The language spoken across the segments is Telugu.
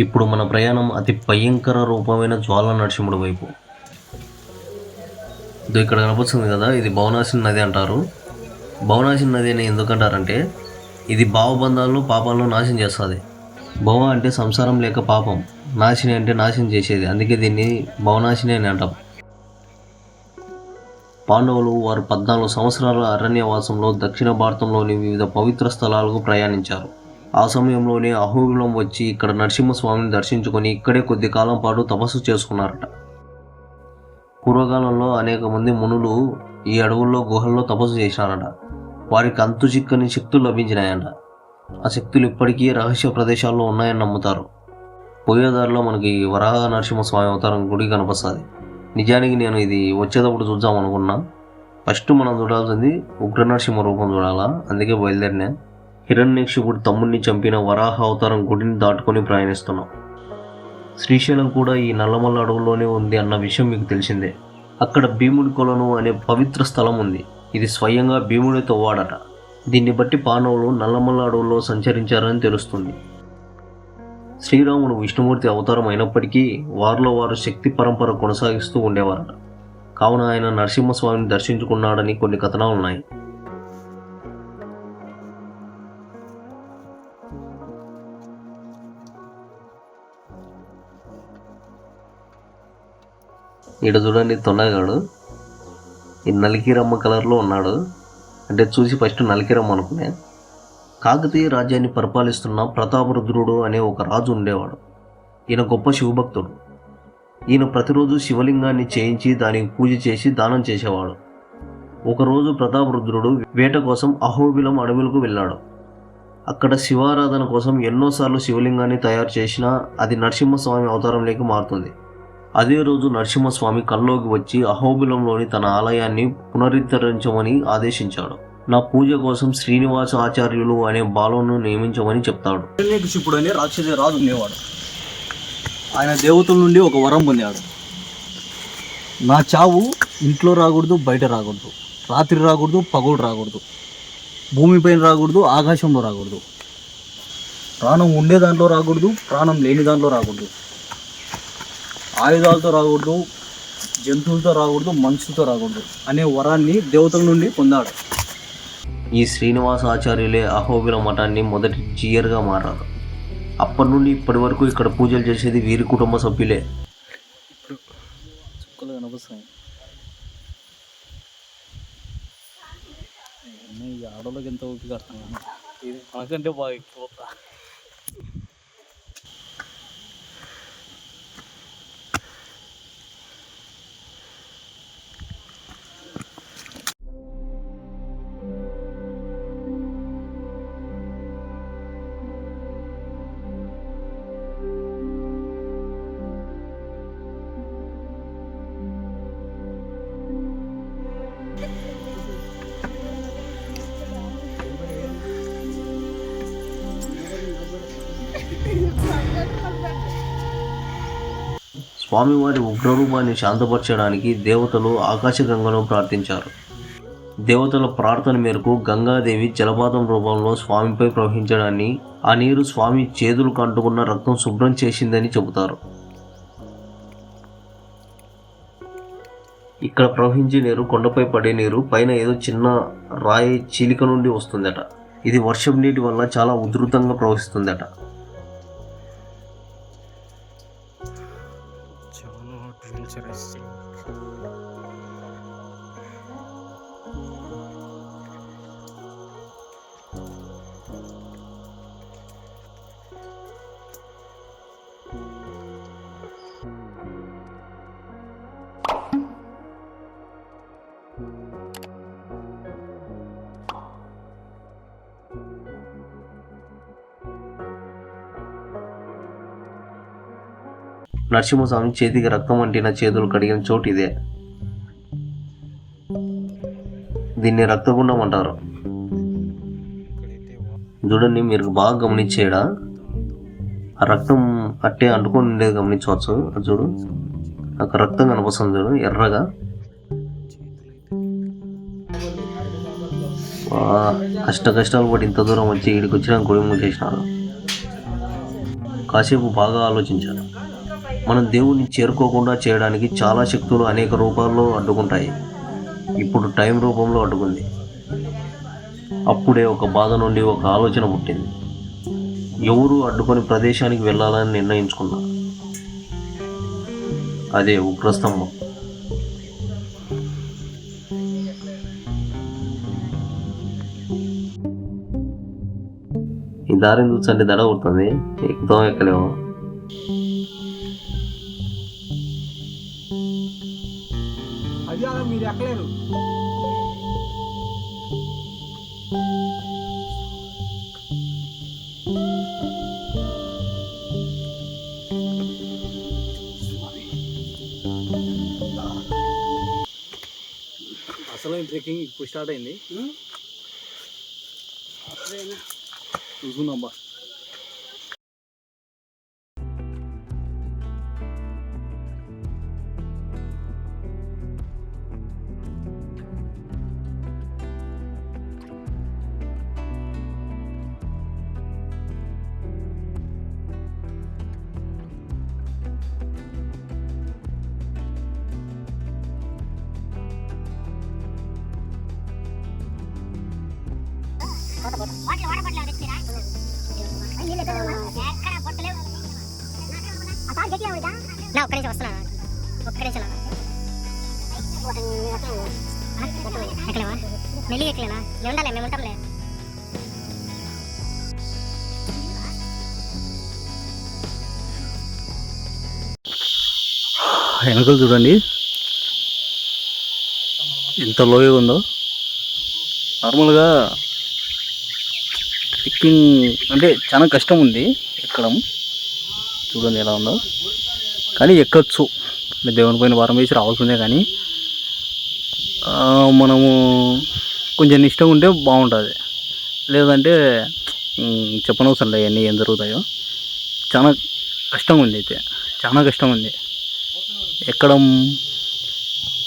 ఇప్పుడు మన ప్రయాణం అతి భయంకర రూపమైన జ్వాల నరసింహుడి వైపు. ఇది ఇక్కడ కనిపిస్తుంది కదా ఇది భవనాశిని నది అంటారు. భవనాశిని నది అని ఎందుకంటారంటే ఇది భావబంధాలను పాపాలను నాశనం చేస్తుంది. భవ అంటే సంసారం లేక పాపం నాశిని అంటే నాశనం చేసేది. అందుకే దీన్ని భవనాశిని అని అంటాం. పాండవులు వారు పద్నాలుగు సంవత్సరాల అరణ్యవాసంలో దక్షిణ భారతంలోని వివిధ పవిత్ర స్థలాలకు ప్రయాణించారు. ఆ సమయంలోనే అహోబిలం వచ్చి ఇక్కడ నరసింహస్వామిని దర్శించుకొని ఇక్కడే కొద్ది కాలం పాటు తపస్సు చేసుకున్నారట. పూర్వకాలంలో అనేక మంది మునులు ఈ అడవుల్లో గుహల్లో తపస్సు చేశారట. వారికి అంతు చిక్కని శక్తులు లభించినాయంట. ఆ శక్తులు ఇప్పటికీ రహస్య ప్రదేశాల్లో ఉన్నాయని నమ్ముతారు. పోయేదారిలో మనకి వరాహ నరసింహస్వామి అవతారం గుడి కనిపిస్తుంది. నిజానికి నేను ఇది వచ్చేటప్పుడు చూద్దాం అనుకున్నా ఫస్ట్ మనం చూడాల్సింది ఉగ్ర నరసింహ రూపం చూడాలా? అందుకే బయలుదేరినా. హిరణ్యక్షిపుడు తమ్ముడిని చంపిన వరాహ అవతారం గుడిని దాటుకొని ప్రయాణిస్తున్నాం. శ్రీశైలం కూడా ఈ నల్లమల్ల అడవుల్లోనే ఉంది అన్న విషయం మీకు తెలిసిందే. అక్కడ భీముడి కొలను అనే పవిత్ర స్థలం ఉంది. ఇది స్వయంగా భీముడితో వాడట దీన్ని బట్టి పాండవులు నల్లమల్ల అడవుల్లో సంచరించారని తెలుస్తుంది. శ్రీరాముడు విష్ణుమూర్తి అవతారం అయినప్పటికీ వారిలో వారు శక్తి పరంపర కొనసాగిస్తూ ఉండేవారట. కావున ఆయన నరసింహస్వామిని దర్శించుకున్నాడని కొన్ని కథనాలు ఉన్నాయి చూడండి తొండగాడు. ఈ నలికిరమ్మ కలర్లో ఉన్నాడు. అంటే చూసి ఫస్ట్ నలికిరమ్మ అనుకునే. కాకతీయ రాజ్యాన్ని పరిపాలిస్తున్న ప్రతాపరుద్రుడు అనే ఒక రాజు ఉండేవాడు. ఈయన గొప్ప శివభక్తుడు. ఈయన ప్రతిరోజు శివలింగాన్ని చేయించి దానికి పూజ చేసి దానం చేసేవాడు. ఒకరోజు ప్రతాపరుద్రుడు వేట కోసం అహోబిలం అడవులకు వెళ్ళాడు. అక్కడ శివారాధన కోసం ఎన్నోసార్లు శివలింగాన్ని తయారు చేసినా అది నరసింహస్వామి అవతారంలోకి మారుతుంది. అదే రోజు నరసింహస్వామి కల్లోకి వచ్చి అహోబిలంలోని తన ఆలయాన్ని పునరుద్ధరించమని ఆదేశించాడు. నా పూజ కోసం శ్రీనివాస ఆచార్యులు అనే బాలను నియమించమని చెప్తాడు. హిరణ్యకశిపుడు అనే రాక్షస రాజు ఉండేవాడు. ఆయన దేవతల నుండి ఒక వరం పొందాడు. నా చావు ఇంట్లో రాకూడదు బయట రాకూడదు. రాత్రి రాకూడదు పగలు రాకూడదు. భూమిపైన రాకూడదు ఆకాశంలో రాకూడదు. ప్రాణం ఉండే దాంట్లో రాకూడదు ప్రాణం లేని దాంట్లో రాకూడదు. ఆయుధాలతో రాకూడదు జంతువులతో రాకూడదు మనుషులతో రాకూడదు అనే వరాన్ని దేవతల నుండి పొందాడు. ఈ శ్రీనివాస ఆచార్యులే అహోబిల మఠాన్ని మొదటి జీయర్గా మారారు. అప్పటి నుండి ఇప్పటి వరకు ఇక్కడ పూజలు చేసేది వీరి కుటుంబ సభ్యులే. చుక్కలు కనిపిస్తాయి ఈ ఆడోళ్ళకి ఎంత ఓపిక అర్థం. ఇది మనకంటే బాగా ఎక్కువ. స్వామివారి ఉగ్రరూపాన్ని శాంతపరచడానికి దేవతలు ఆకాశగంగను ప్రార్థించారు. దేవతల ప్రార్థన మేరకు గంగాదేవి జలపాతం రూపంలో స్వామిపై ప్రవహించడాన్ని ఆ నీరు స్వామి చేతులు కంటుకున్న రక్తం శుభ్రం చేసిందని చెబుతారు. ఇక్కడ ప్రవహించే నీరు కొండపై పడే నీరు పైన ఏదో చిన్న రాయి చీలిక నుండి వస్తుందట. ఇది వర్షం నీటి వల్ల చాలా ఉధృతంగా ప్రవహిస్తుందట. చాలా అడ్వెంచరస్ నరసింహస్వామి చేతికి రక్తం అంటిన చేతులు కడిగిన చోటు ఇదే. దీన్ని రక్తగుండం అంటారు. చూడండి మీరు బాగా గమనించేడా? ఆ రక్తం అట్టే అంటుకొని ఉండేది గమనించవచ్చు. చూడు. నాకు రక్తం కనిపిస్తుంది చూడు ఎర్రగా. కష్ట కష్టాలు పడి ఇంత దూరం వచ్చి ఇక్కడికి వచ్చినా గుడి మూసేసినారు కాసేపు బాగా ఆలోచించాను. మనం దేవుణ్ణి చేరుకోకుండా చేయడానికి చాలా శక్తులు అనేక రూపాల్లో అడ్డుకుంటాయి. ఇప్పుడు టైం రూపంలో అడ్డుకుంది. అప్పుడే ఒక బాధ నుండి ఒక ఆలోచన పుట్టింది. ఎవరు అడ్డుకొని ప్రదేశానికి వెళ్ళాలని నిర్ణయించుకున్నా. అదే ఉగ్రస్తంభం. ఈ దారిని చూసండి దడ కొడుతుంది. ఎక్కుతాం ఎక్కలేము. అది అలా మీరు ఎక్కలేరు? అసలు ట్రెక్కింగ్ ఇప్పుడు స్టార్ట్ అయింది. చూసుకుందాం బా. బాటిల్ వాటర్ బాటిల్ తెచ్చిరా ఎక్కడ పొట్టలేవు నా ఒక్క ఒక్క ఎక్కలేవా? మెల్లి ఎక్కలేనా? మేము ఉండాలి మేము ఉంటాంలే. వెనకలు చూడండి. ఎంత లోయగా ఉందో. నార్మల్గా ఎక్కింగ్ అంటే చాలా కష్టం ఉంది ఎక్కడం. చూడండి ఎలా ఉందో. కానీ ఎక్కచ్చు. దేవుని పైన వారం వేసి రావాల్సిందే కానీ మనము కొంచెం ఇష్టం ఉంటే బాగుంటుంది. లేదంటే చెప్పనవసరం లేదు అన్నీ ఏం జరుగుతాయో. చాలా కష్టం ఉంది అయితే. చాలా కష్టం ఉంది. ఎక్కడం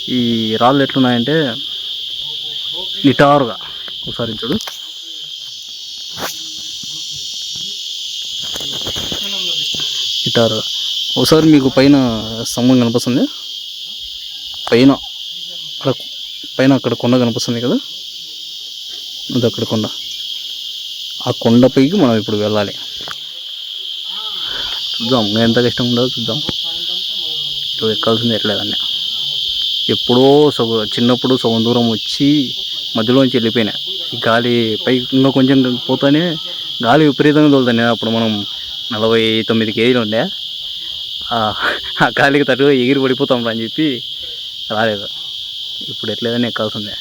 ఈ రాళ్ళు ఎట్లున్నాయంటే నిటారుగా. ఒకసారి చూడు. గిటార్ ఒకసారి మీకు పైన స్తంభం కనిపిస్తుంది. పైన అక్కడ పైన అక్కడ కొండ కనిపిస్తుంది కదా? అది అక్కడ కొండ. ఆ కొండపైకి మనం ఇప్పుడు వెళ్ళాలి. చూద్దాం ఎంత కష్టం ఉండదో చూద్దాం. ఇప్పుడు ఎక్కాల్సింది ఎట్లేదన్నీ ఎప్పుడో సగ చిన్నప్పుడు సగం దూరం వచ్చి మధ్యలోంచి వెళ్ళిపోయినా. గాలి పై ఇంకా కొంచెం పోతానే గాలి విపరీతంగా తోలుతాను నేను అప్పుడు మనం నలభై తొమ్మిది కేజీలు ఉండే. ఆ ఖాళీకి తట్టుగా ఎగిరి పడిపోతాం అని చెప్పి రాలేదు. ఇప్పుడు ఎట్లేదని ఎక్కాల్సిందే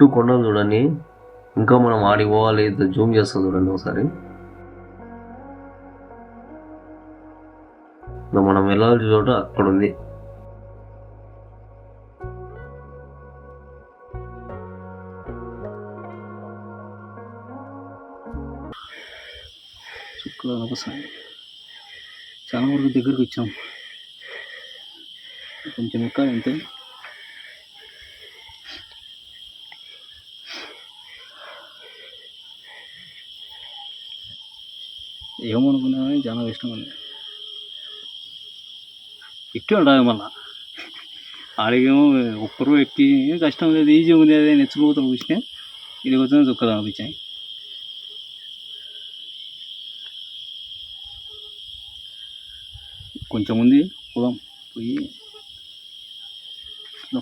చుట్టూ కొండలు చూడండి. ఇంకా మనం ఆడికి పోవాలి జూమ్ చేస్తా చూడండి ఒకసారి. ఇంకా మనం వెళ్ళాల్సిన చోట అక్కడ ఉంది. చుక్కలు చాలా వరకు దగ్గరికి వచ్చాం. కొంచెం ఎక్కాలి అంతే. ఏమనుకున్నా కానీ చాలా ఇష్టం ఉంది ఎక్కి ఉండాలి మళ్ళా. ఆడికేమో ఒక్కరు ఎక్కి కష్టం లేదు ఈజీ ఉంది అదే నెచ్చిపోతాం చూస్తే ఇది కొంచెం దుఃఖం అనిపించాయి. కొంచెం ఉంది పోదాం పోయి. ఇదో,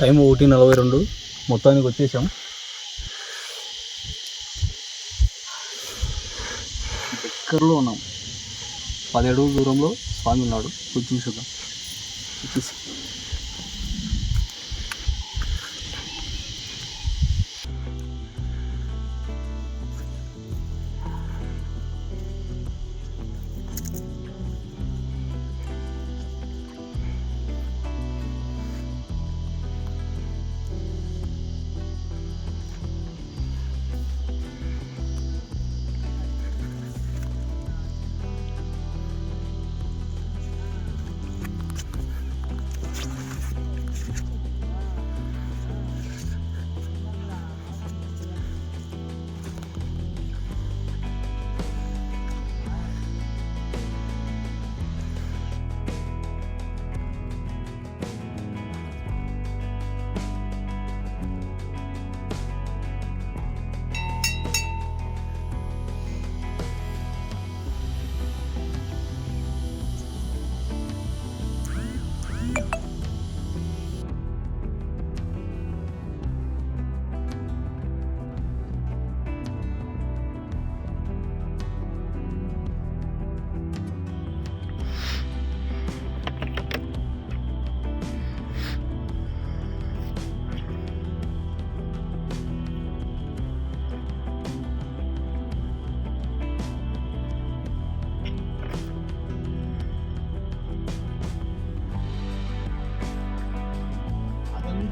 టైం ఒకటి నలభై రెండు. మొత్తానికి వచ్చేసాం. దగ్గరలో ఉన్నాం? పది అడుగుల దూరంలో స్వామి ఉన్నాడు. కొంచెం చూద్దాం. చూసి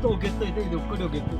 అదంతా ఒక ఎత్తు అయితే ఇది ఒక్కటి ఒక ఎత్తు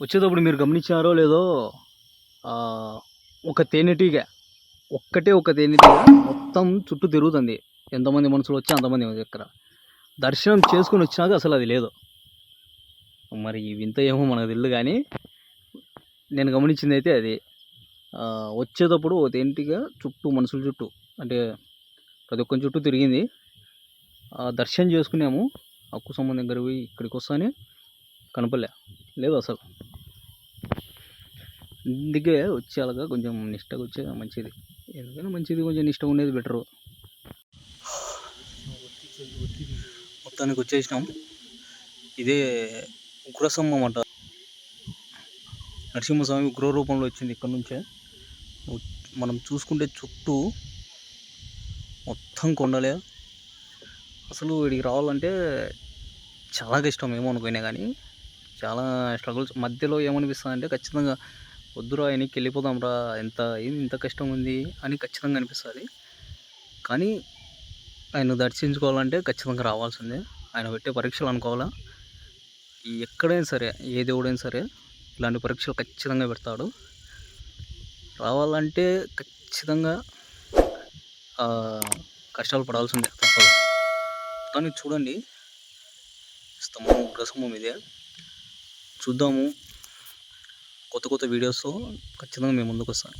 వచ్చేటప్పుడు మీరు గమనించారో లేదో ఒక తేనెటీగ ఒక్కటే ఒక తేనెటీగ మొత్తం చుట్టూ తిరుగుతుంది. ఎంతమంది మనుషులు వచ్చి అంతమంది దగ్గర దర్శనం చేసుకుని వచ్చినాక అసలు అది లేదు. మరి వింత ఏమో మనకు తెలియదు కానీ నేను గమనించింది అయితే అది. వచ్చేటప్పుడు ఒక తేనెటీగ చుట్టూ మనుషుల చుట్టూ అంటే ప్రతి ఒక్కరి చుట్టూ తిరిగింది. దర్శనం చేసుకున్నాము. అక్కు సంబంధం దగ్గర పోయి ఇక్కడికి వస్తానే కనపలే లేదు అసలు. అందుకే వచ్చేలాగా కొంచెం నిష్టగా వచ్చే మంచిది. ఎందుకంటే మంచిది కొంచెం నిష్ట ఉండేది బెటరు మొత్తానికి వచ్చేసినాం. ఇదే ఉగ్రసంహం అంట. నరసింహస్వామి ఉగ్ర రూపంలో వచ్చింది ఇక్కడ నుంచే. మనం చూసుకుంటే చుట్టూ మొత్తం కొండలే. అసలు వీడికి రావాలంటే చాలా కష్టం ఏమో అనుకున్నా కానీ చాలా స్ట్రగుల్స్ మధ్యలో ఏమనిపిస్తుంది అంటే ఖచ్చితంగా వద్దురా ఆయనకి వెళ్ళిపోదాంరా ఎంత ఏంది ఇంత కష్టం ఉంది అని ఖచ్చితంగా అనిపిస్తుంది. కానీ ఆయన దర్శించుకోవాలంటే ఖచ్చితంగా రావాల్సిందే. ఆయన పెట్టే పరీక్షలు అనుకోవాలా? ఎక్కడైనా సరే ఏ దేవుడైనా సరే ఇలాంటి పరీక్షలు ఖచ్చితంగా పెడతాడు. రావాలంటే ఖచ్చితంగా కష్టాలు పడాల్సిందే తప్పదు. కానీ చూడండి స్తంభం ప్రసంభం ఇదే చూద్దాము. కొత్త కొత్త వీడియోస్తో ఖచ్చితంగా మేము ముందుకు వస్తాను